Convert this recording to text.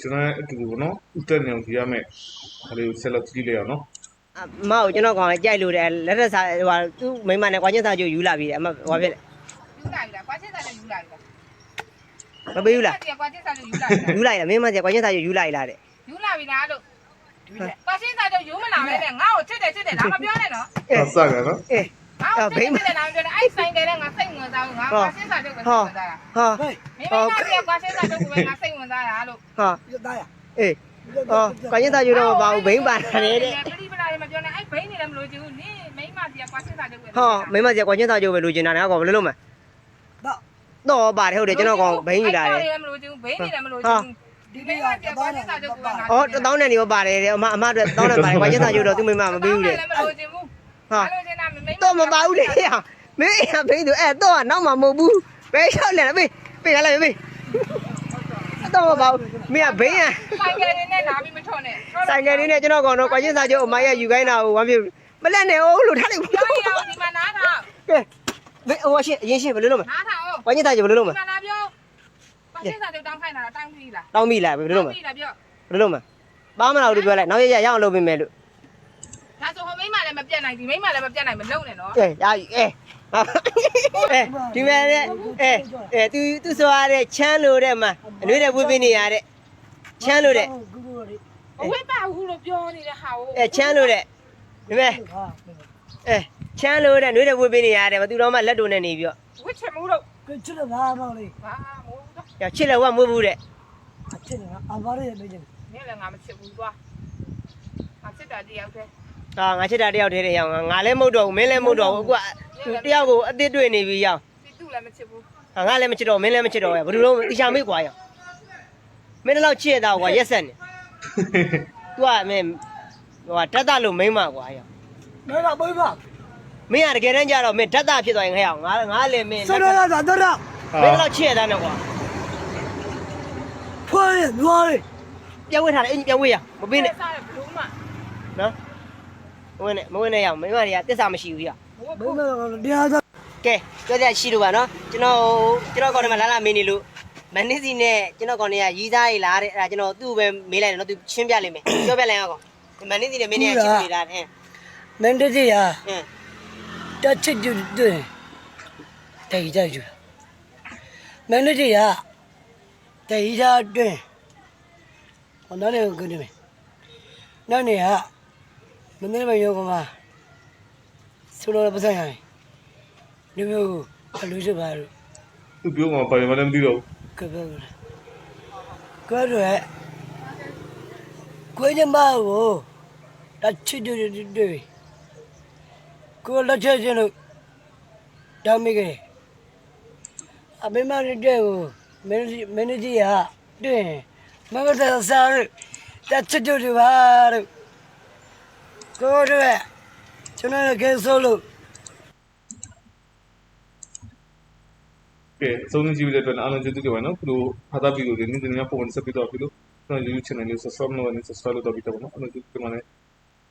ကျွန်တော်အတူတူပေါ့နော်ဥတက်နေအောင်ကြည့်ရမယ်ဒါလေးကိုဆက်လက်ကြည့်လိုက်အောင်နော်အမကိုကျွန်တော်ကောင်ကြိုက်လို့တယ်လက်ထက်စားဟိုသူ့မိမနဲ့ကွာချင်းစားကြိုယူလာပြီအမဟိုဖြစ်ယူလာပြီလားကွာချင်းစားလည်းယူလာပြီလားမပေးဘူးလားကွာချင်းစားလည်းယူလာပြီလားယူလိုက်လားမင်းမကြီးကွာချင်းစားကြိုယူလိုက်လားတဲ့ယူလာပြီလားလို့ကွာချင်းစားတော့ယူမလာပဲနဲ့ငါ့ကိုချစ်တယ်ချစ်တယ်ဒါမပြောနဲ့နော်ဟာစကနော်အေး ငါ့ကိုချစ်တယ်ချစ်တယ်ဒါမပြောနဲ့အဲ့ဆိုင်ကလေးငါစိတ်ဝင်စားဘူးငါကွာချင်းစားတော့ပဲစိတ်ဝင်စားတာဟာမင်းမင်းကကွာချင်းစားတော့ပဲငါစိတ်ဝင်စားတာလို့ဟာအေးဟောကွာချင်းစားကြိုတော့မပါဘူးဘိန်းပါတာလေတဲ့ပရိပလာမပြောနဲ့အဲ့ဘိန်းနေလည်းမလို့ချင်ဘူးနင်းမိမစီကွာချင်းစားတော့ပဲဟောမိမကြီးကွာချင်းစားကြိုပဲလိုချင်တာလည်းကောင်ဘယ်လိုလုပ်မလဲတော့ပါတယ်ဟုတ်တယ်ကျွန်တော်ကောင်ဘိန်းယူလာတယ်လည်းမလို့ချင်ဘူးဘိန်းနေလည်းမလို့ချင်ဘူးဒီမိမစီကွာချင်းစားတော့ပဲငါဩတောင်းတဲ့နေရောပါတယ်တဲ့အမအမအတွက်တောင်းတယ်ပါတယ်ကွာချင်းစားကြိုတော့သူ့မိမမပေးဘူးတဲ့လည်းမလို့ချင်ဘူးဟာမလို့ချင် တာမိမတော့မပါဘူးလေဟာမင်းအဘိန်းသူအဲ့တော့နောက်မှမဟုတ်ဘူးဘယ်လျှောက်လဲပေးပေးရလိုက်ပေးတော့မပါဘူးမင်းကဘိန်းရဆိုင်ကလေးနဲ့လာပြီးမထွန်းနဲ့ဆိုင်ကယ်လေးနဲ့ကျွန်တော်ကောင်တော့ကွာချင်းစာချုပ်အမရဲ့ယူခိုင်းတာကိုဝမ်းပြမလက်နဲ့အောင်လို့ထားလိုက်ဘူးပြောရအောင်ဒီမှာနားထောင်ကဲဘယ်ဟိုရှင်းအရင်ရှင်းဘယ်လိုလုပ်မလဲနားထောင်ကွာချင်းစာချုပ်ဘယ်လိုလုပ်မဒီလဲမှာလာပြောပါစင်စာတို့တောင်းခိုင်းတာတောင်းပြီလားတောင်းမိလားဘယ်လိုလုပ်မလဲပြီလားပြောဘယ်လိုလုပ်မလဲပါမလားလို့ပြောလိုက်နောက်ရရရအောင်လုပ်ပေးမယ်လို့ဒါဆိုဟိုမိမ လည်းမပြတ်နိုင်ဒီမိမလည်းမပြတ်နိုင်မလုံနဲ့နော်ကဲရပြီအဲအဲဒီမဲ့တဲ့အဲအဲ तू तू ဆိုရတဲ့ချမ်းလို့တဲ့မှာအနှွေးတဲ့ဝှေ့ပေးနေရတဲ့ချမ်းလို့တဲ့အဝိပါဘူးလို့ပြောနေတဲ့ဟာကိုအဲချမ်းလို့တဲ့ဒီမဲ့အဲချမ်းလို့တဲ့နှွေးတဲ့ဝှေ့ပေးနေရတဲ့မသူတော်မှလက်တုံနဲ့နေပြီးတော့ဝစ်ချင်မှုလို့ကချစ်လာပါလေဘာမို့တော့ရချစ်လည်းဝတ်မွေးဘူးတဲ့အချစ်လာအဘာရဲနေကြနင်းလည်းငါမချစ်ဘူးသွားငါချစ်တာတယောက်တည်း ဟာငါချစ်တာတယောက်တည်းတဲ့ရောင်ငါလည်းမဟုတ်တော့ဘူးမင်းလည်းမဟုတ်တော့ဘူးအခုကသူတယောက်ကိုအစ်စ်တွေ့နေပြီရောင်ဒီသူ့လည်းမချစ်ဘူးဟာငါလည်းမချစ်တော့မင်းလည်းမချစ်တော့ဘူးဘယ်လိုလုပ်တိချာမေးကွာရောင်မင်းတော့ချစ်ရတာကွာရက်ဆက်နေ तू ကမင်းဟိုကဓာတ်တလို့မိမ့်မှာကွာရောင်မဲကဘိုးပါမင်းကတကယ်တမ်းကျတော့မင်းဓာတ်တဖြစ်သွားရင်ခဲအောင်ငါငါလည်းမင်းဆရာရတာတော့မင်းတော့ချစ်ရတာနဲ့ကွာဖွားရနွားရပြန်ဝေးထားတယ်အင်းပြန်ဝေးရမပေးနဲ့စားတယ်ဘလို့မှနော်မ ဝင်နဲ့မဝင်နဲ့ရအောင်မိမတွေကတစ္ဆာမရှိဘူးရဘိုးဘိုးမတရားသာကဲပြောကြရှိလို့ပါနော်ကျွန်တော်ကျွန်တော်ကောင်ထဲမှာလာလာမင်းနေလို့မန်နစ်စီနဲ့ကျွန်တော်ကောင်တွေကရီးသားရီလားတဲ့အဲ့ဒါကျွန်တော်သူ့ပဲမေးလိုက်တယ်နော်သူရှင်းပြလိမ့်မယ်ပြောပြလိုက်အောင်ကောင်မန်နစ်စီနဲ့မင်းတွေကရှင်းပြနေတာအင်းမင်းတည်းရအင်းတချစ်ကျွတ်တယ်တေးကြကြမင်းတည်းရတေးကြတွင်ဟောနားနေကိုနေမယ်နားနေဟာ မင်းမယောကမှာဆိုလိုပစံရည်ဒီမျိုးအလူစပါလို့သူပြောမှာဘာမှလည်းမသိတော့ဘူးကပဲကွဲရဲကွဲကြမကိုတချစ်တူတူတူကိုလက်ချက်ချင်းလို့တောင်းမိခဲ့အမေမရတဲ့ကိုမင်းမင်းကြီးဟာတွင်မမတစားတချစ်တူတူပါလို့ ကိုရဲကျွန်တော်ကဲဆိုလို့ကဲစုံစမ်းကြည့်ပြီးတဲ့အတွက်အားလုံးကျေးဇူးတင်ပါတယ်နော်ခုလိုဖတ်တာပြီးလို့ဒီနေ့ညပုံစံဆက်ပြီးတော့ပြီးလို့ကျွန်တော် YouTube channel လေး subscribe လုပ်နေ subscribe လုပ်တော့ပြီးတော့နော်အားလုံးကျေးဇူးတင်ပါတယ်